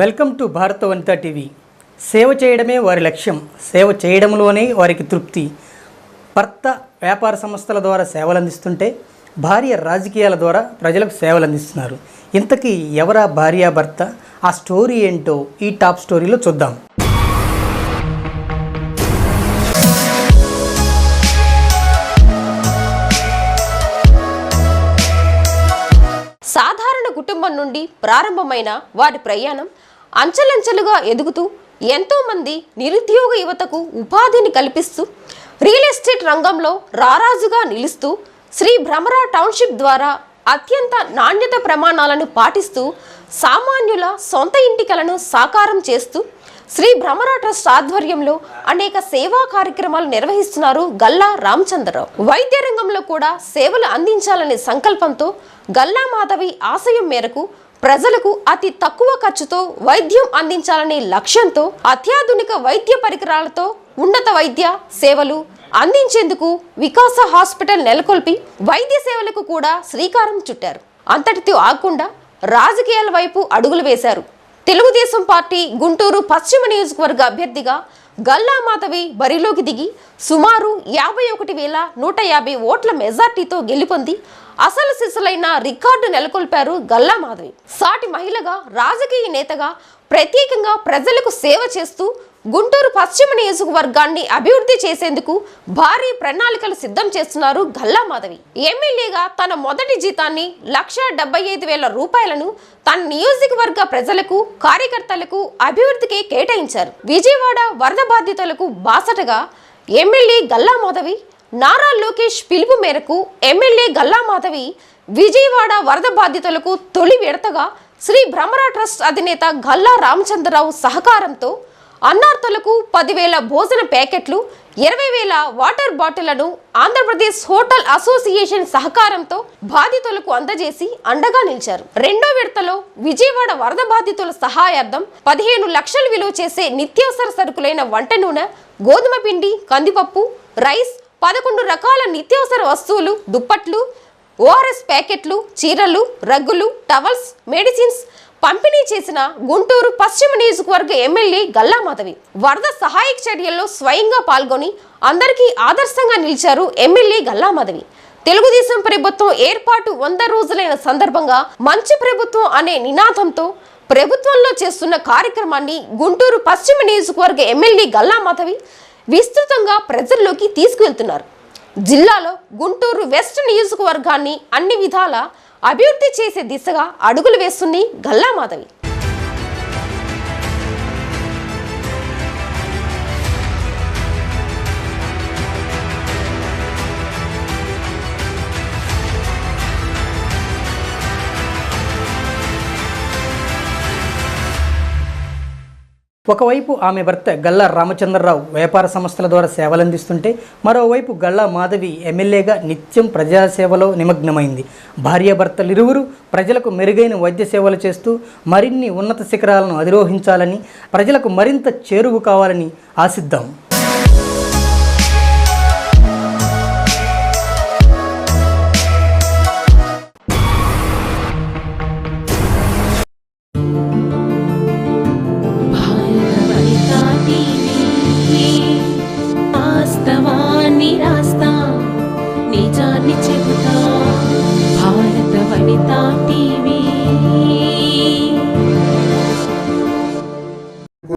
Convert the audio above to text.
Welcome to భారత వనిత TV. సేవ చేయడమే వారి లక్ష్యం. సేవ చేయడంలోనే వారికి తృప్తి. భర్త వ్యాపార సంస్థల ద్వారా సేవలు అందిస్తుంటే భార్య రాజకీయాల ద్వారా ప్రజలకు సేవలు అందిస్తున్నారు. ఇంతకీ ఎవరా భార్య భర్త? ఆ స్టోరీ ఏంటో ఈ టాప్ స్టోరీలో చూద్దాం. సాధారణ కుటుంబం నుండి ప్రారంభమైన వారి ప్రయాణం అంచెలంచెలుగా ఎదుగుతూ ఎంతోమంది నిరుద్యోగ యువతకు ఉపాధిని కల్పిస్తూ రియల్ ఎస్టేట్ రంగంలో రారాజుగా నిలుస్తూ శ్రీ భ్రమరా టౌన్షిప్ ద్వారా అత్యంత నాణ్యత ప్రమాణాలను పాటిస్తూ సామాన్యుల సొంత ఇంటి కలను సాకారం చేస్తూ శ్రీ భ్రమర ట్రస్ట్ ఆధ్వర్యంలో అనేక సేవా కార్యక్రమాలు నిర్వహిస్తున్నారు గల్లా రామచంద్రరావు. వైద్య రంగంలో కూడా సేవలు అందించాలనే సంకల్పంతో గల్లా మాధవి ఆశయం మేరకు ప్రజలకు అతి తక్కువ ఖర్చుతో వైద్యం అందించాలనే లక్ష్యంతో అత్యాధునిక వైద్య పరికరాలతో ఉన్నత వైద్య సేవలు అందించేందుకు వికాస హాస్పిటల్ నెలకొల్పి వైద్య సేవలకు కూడా శ్రీకారం చుట్టారు. అంతటితో ఆగకుండా రాజకీయాల వైపు అడుగులు వేశారు. తెలుగుదేశం పార్టీ గుంటూరు పశ్చిమ నియోజకవర్గ అభ్యర్థిగా గల్లా మాధవి బరిలోకి దిగి సుమారు యాభై ఒకటి వేల నూట యాభై ఓట్ల మెజార్టీతో గెలుపొంది. అసలు సిసలైన రికార్డు నెలకొల్పారు గల్లా మాధవి. సాటి మహిళగా రాజకీయ నేతగా ప్రత్యేకంగా ప్రజలకు సేవ చేస్తూ గుంటూరు పశ్చిమ నియోజకవర్గాన్ని అభివృద్ధి చేసేందుకు భారీ ప్రణాళికలు సిద్ధం చేస్తున్నారు గల్లా మాధవి. ఎమ్మెల్యేగా తన మొదటి జీతాన్ని లక్ష డెబ్బై ఐదు వేల రూపాయలను తన నియోజకవర్గ ప్రజలకు కార్యకర్తలకు అభివృద్ధికి కేటాయించారు. విజయవాడ వరద బాధితులకు బాసటగా ఎమ్మెల్యే గల్లా మాధవి నారా లోకేష్ పిలుపు మేరకు ఎమ్మెల్యే గల్లా మాధవి విజయవాడ వరద బాధితులకు తొలి విడతగా శ్రీ భ్రమరా ట్రస్ట్ అధినేత గల్లా రామచంద్రరావు సహకారంతో అన్నార్థులకు పదివేల భోజన ప్యాకెట్లు ఇరవై వేల వాటర్ బాటిళ్ళను ఆంధ్రప్రదేశ్ హోటల్ అసోసియేషన్ సహకారంతో బాధితులకు అందజేసి అండగా నిలిచారు. రెండో విడతలో విజయవాడ వరద బాధితుల సహాయార్థం పదిహేను లక్షలు విలువ చేసే నిత్యావసర సరుకులైన వంట నూనె గోధుమ పిండి కందిపప్పు రైస్ పదకొండు రకాల నిత్యావసర వస్తువులు దుప్పట్లు ఓఆర్ఎస్ ప్యాకెట్లు చీరలు రగ్గులు టవల్స్ మెడిసిన్స్ పంపిణీ చేసిన గుంటూరు పశ్చిమ నియోజకవర్గ ఎమ్మెల్యే గల్లా మాధవి వరద సహాయక చర్యల్లో స్వయంగా పాల్గొని అందరికీ ఆదర్శంగా నిలిచారు ఎమ్మెల్యే గల్లా మాధవి. తెలుగుదేశం ప్రభుత్వం ఏర్పాటు వంద రోజులైన సందర్భంగా మంచి ప్రభుత్వం అనే నినాదంతో ప్రభుత్వంలో చేస్తున్న కార్యక్రమాన్ని గుంటూరు పశ్చిమ నియోజకవర్గ ఎమ్మెల్యే గల్లా మాధవి విస్తృతంగా ప్రజల్లోకి తీసుకువెళ్తున్నారు. జిల్లాలో గుంటూరు వెస్ట్ నియోజకవర్గాన్ని అన్ని విధాల అభివృద్ధి చేసే దిశగా అడుగులు వేస్తుంది గల్లా మాధవి. ఒకవైపు ఆమె భర్త గల్లా రామచంద్రరావు వ్యాపార సంస్థల ద్వారా సేవలందిస్తుంటే మరోవైపు గల్లా మాధవి ఎమ్మెల్యేగా నిత్యం ప్రజాసేవలో నిమగ్నమైంది. భార్యాభర్తలిరువురు ప్రజలకు మెరుగైన వైద్య సేవలు చేస్తూ మరిన్ని ఉన్నత శిఖరాలను అధిరోహించాలని ప్రజలకు మరింత చేరువు కావాలని ఆశిద్దాం. தாட்டி